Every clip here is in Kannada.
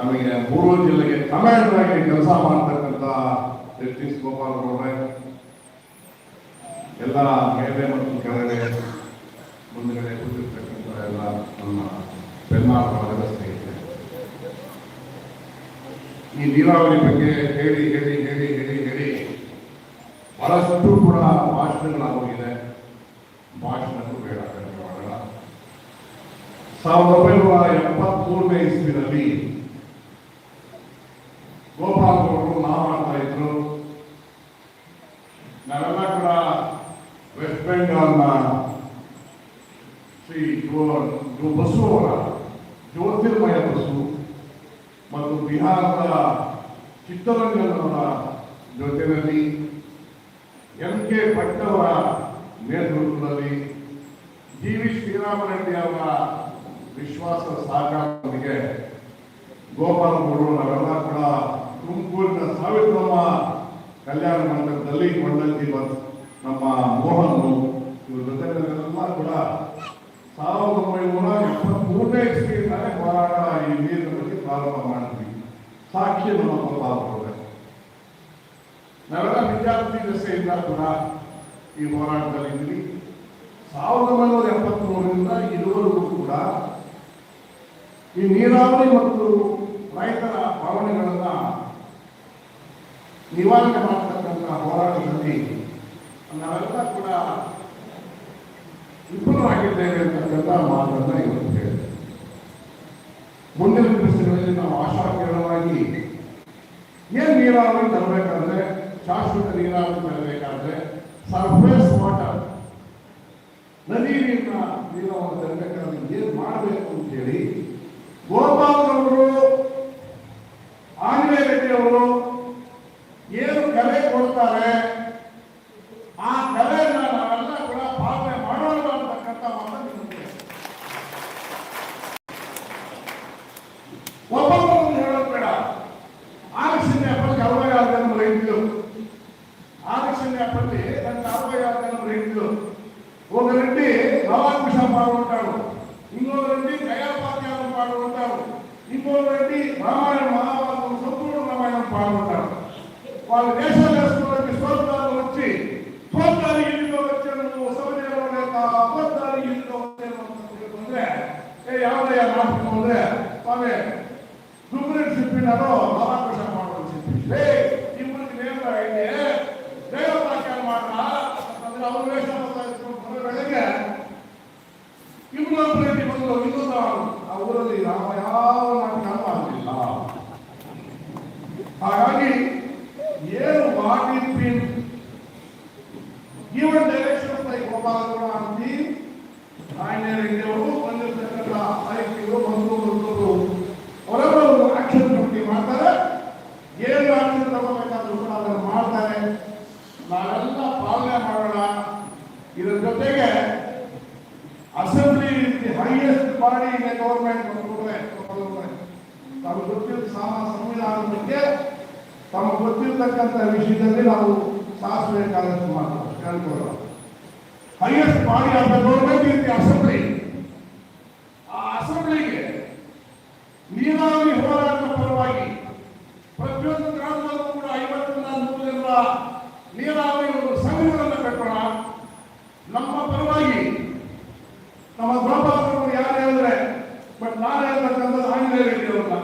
ನಮಗೆ ಪೂರ್ವ ಜಿಲ್ಲೆಗೆ ಕಮಾಂಡರ್ ಆಗಿ ಕೆಲಸ ಮಾಡ್ತಕ್ಕಂಥ ಜಸ್ಟಿಸ್ ಗೋಪಾಲ್ ಗೌಡ್ರೆ, ಎಲ್ಲ ಮೇಲೆ ಮತ್ತು ಕೆಳಗಡೆ ಮುಂದುಗಡೆ ಕೂತಿರ್ತಕ್ಕಂಥ ಎಲ್ಲ ನಮ್ಮ ಬೆನ್ನಾಳ ವರ್ಗದ ಸ್ನೇಹಿತರೆ. ಈ ನೀರಾವರಿ ಬಗ್ಗೆ ಹೇಳಿ ಹೇಳಿ ಹೇಳಿ ಹೇಳಿ ಹೇಳಿ ಬಹಳಷ್ಟು ಕೂಡ ಭಾಷಣಗಳಾಗೋಗಿದೆ. ಭಾಷಣಕ್ಕೂ ಬೇಡ ಸಾವಿರದ ಒಂಬೈನೂರ ಎಪ್ಪತ್ತ್ಮೂರನೇ ಇಸ್ವಿನಲ್ಲಿ ಗೋಪಾಲ್ ಗೌಡರು ಮಾತನಾಡ್ತಾ ಇದ್ರು ನಾವೆಲ್ಲ ಕೂಡ ವೆಸ್ಟ್ ಬೆಂಗಾಲ್ನ ಶ್ರೀ ಜೋ- ಜೋ- ಬಸು ಅವರ ಜ್ಯೋತಿರ್ಮಯ ಬಸು ಮತ್ತು ಬಿಹಾರದ ಚಿತ್ತರಂಗನವರ ಜೊತೆಯಲ್ಲಿ ಎಂ ಕೆ ಭಟ್ಟವರ ನೇತೃತ್ವದಲ್ಲಿ ಜಿ ವಿ ಶ್ರೀರಾಮರೆಡ್ಡಿ ಅವರ ವಿಶ್ವಾಸ ಸಹಕಾರದೊಂದಿಗೆ ಗೋಪಾಲ ಮೂರು ಕೂಡ ತುಮಕೂರಿನ ಸಾವಿತ್ರಮ್ಮ ಕಲ್ಯಾಣ ಮಂಟಪದಲ್ಲಿ ಕೊಂಡಂತಿ ನಮ್ಮ ಮೋಹನ್ ಇವ್ರ ಜೊತೆಗಳೆಲ್ಲ ಕೂಡ ಸಾವಿರದ ಒಂಬೈನೂರ ಎಪ್ಪತ್ಮೂರನೇ ಇಸ್ವಿಯಿಂದಲೇ ಹೋರಾಟ ಈ ಬಗ್ಗೆ ಪ್ರಾರಂಭ ಮಾಡಿದ್ವಿ. ಸಾಕ್ಷಿ ನಮ್ಮ ಗೋಪಾಲ ನಾವೆಲ್ಲ ವಿದ್ಯಾರ್ಥಿ ದಶೆಯಿಂದ ಕೂಡ ಈ ಹೋರಾಟದಲ್ಲಿ ಇದ್ವಿ ಸಾವಿರದ ಒಂಬೈನೂರ ಎಪ್ಪತ್ತ್ಮೂರರಿಂದ ಇದುವರೆಗೂ ಕೂಡ ಈ ನೀರಾವರಿ ಮತ್ತು ರೈತರ ಭಾವನೆಗಳನ್ನ ನಿವಾರಣೆ ಮಾಡತಕ್ಕಂಥ ಹೋರಾಟದಲ್ಲಿ ನಾವೆಲ್ಲ ಕೂಡ ವಿಫಲವಾಗಿದ್ದೇವೆ ಅಂತಕ್ಕಂಥ ಮಾತನ್ನ ಇವತ್ತು ಹೇಳಿದೆ. ಮುಂದಿನ ದಿವಸಗಳಲ್ಲಿ ನಾವು ಆಶಾಕಿರಣವಾಗಿ ಏನು ನೀರಾವರಿ ತರಬೇಕಾದ್ರೆ ಶಾಶ್ವತ ನೀರಾವರಿ ತರಬೇಕಾದ್ರೆ ಸರ್ಫೇಸ್ ವಾಟರ್ ನದಿ ನೀರಿನ ನೀರಾವರಿ ತರಬೇಕಾದ್ರೆ ಏನು ಮಾಡಬೇಕು ಅಂತ ఒప్పందం చేయడం కూడా. ఆలస్యం ఎప్పటికి అరవై ఆరు గంటల రేట్లు ఆలస్యం ఎప్పటికి దానికి అరవై ఆరు గంటల రేట్లు ఒక రెడ్డి నవాన్మిషా పాడు ఇంకో రెడ్డి గయాపాత్యాలను పాల్గొంటారు ఉంటాడు ఇంకో రెడ్డి రామాయణ మహాభారతం సంపూర్ణ రామాయణం పాల్గొంటారు వాళ్ళ దేశాలు ಆ ಊರಲ್ಲಿ ರಾಮ ಯಾವ ನಾಟಕ ಮಾಡಲಿಲ್ಲ ಹಾಗಾಗಿ ಏನು ಮಾಡಿದ್ವಿ given directions by Gopalagura and team, ಸಂವಿಧಾನದ ಬಗ್ಗೆ ತಮಗೆ ಗೊತ್ತಿರ್ತಕ್ಕಂಥ ವಿಷಯದಲ್ಲಿ ನಾವು ಸಾಧಿಸಬೇಕಾದಷ್ಟು ಮಾತು ಹೇಳ್ಕೊಳ್ಳೋಣ highest body of the government is the assembly ಆ ಅಸೆಂಬ್ಲಿಗೆ ನೀರಾವರಿ ಹೋರಾಟದ ಪರವಾಗಿ ಪ್ರತಿಯೊಂದು ಗ್ರಾಮದಲ್ಲೂ ಕೂಡ ಐವತ್ತರಿಂದ ನೂರರಿಂದ ನೀರಾವರಿ ಒಂದು ಸಂಘಗಳನ್ನು ಕಟ್ಟೋಣ ನಮ್ಮ ಪರವಾಗಿ ನಮ್ಮ ಗೋಪಾಲಕರು ಯಾರು ಹೇಳಿದ್ರೆ ಬಟ್ ನಾನು ಹೇಳ್ತಕ್ಕಂಥದ್ದು ಆಂಜನೇಯ ರೆಡ್ಡಿ ಅವರನ್ನ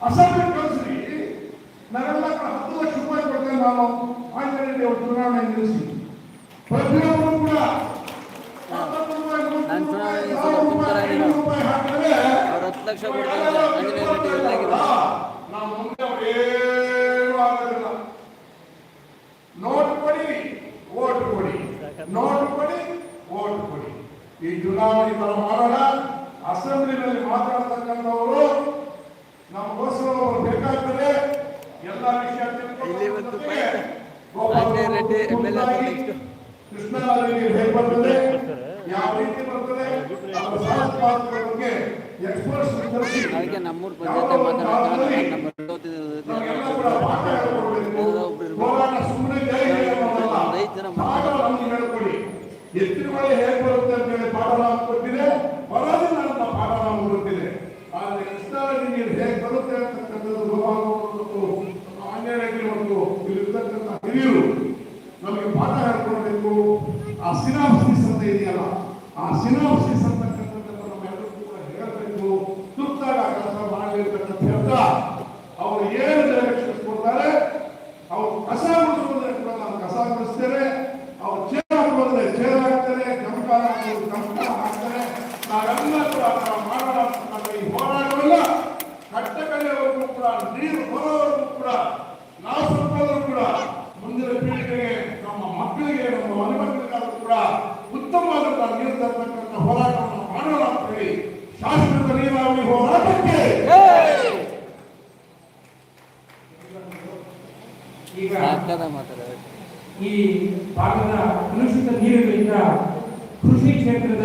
ಅಸೆಂಬ್ಲಿ ಕಳಿಸಿ ನಾವೆಲ್ಲ ಕೂಡ ಹತ್ತು ಲಕ್ಷ ನಾನು ಆಂಜನೇಯ ಚುನಾವಣೆ ನಿಲ್ಲಿಸಿ ಪ್ರತಿಯೊಬ್ಬರು ಕೂಡ ರೂಪಾಯಿ ಹಾಕಿದ್ರೆ ಹತ್ತು ಲಕ್ಷ ಕೊಡ್ತಾರೆ ಆಂಜನೇಯ ಅವರಿಗೆ ಹೇಗೆ ಬರ್ತದೆ ಯಾವ ರೀತಿ ಬರ್ತದೆ ಬಗ್ಗೆ ಎಕ್ಸ್ಪರ್ಟ್ಸ್ ನಮ್ಮೂರು ಅಂತ ಹೇಳಿ ಪಾಠ ಕೊಟ್ಟಿದೆ ಬರೋದಿಲ್ಲ ಅಂತ ಪಾಠ ಕೊಟ್ಟಿದೆ. ಬರುತ್ತೆ ಅಂತಕ್ಕಂಥದ್ದು ಒಂದು ನಮಗೆ ಪಾಠ ಹೇಳ್ಕೊಡ್ಬೇಕು ಆ ಸಿನಾಪ್ಸಿಸ್ ಅಂತ ಇದೆಯಲ್ಲ ಆ ಸಿನಾಪ್ಸಿಸ್ ಅಂತ ಈಗ ಈ ಭಾಗದ ಕಲುಷಿತ ನೀರುಗಳಿಂದ ಕೃಷಿ ಕ್ಷೇತ್ರದಲ್ಲಿ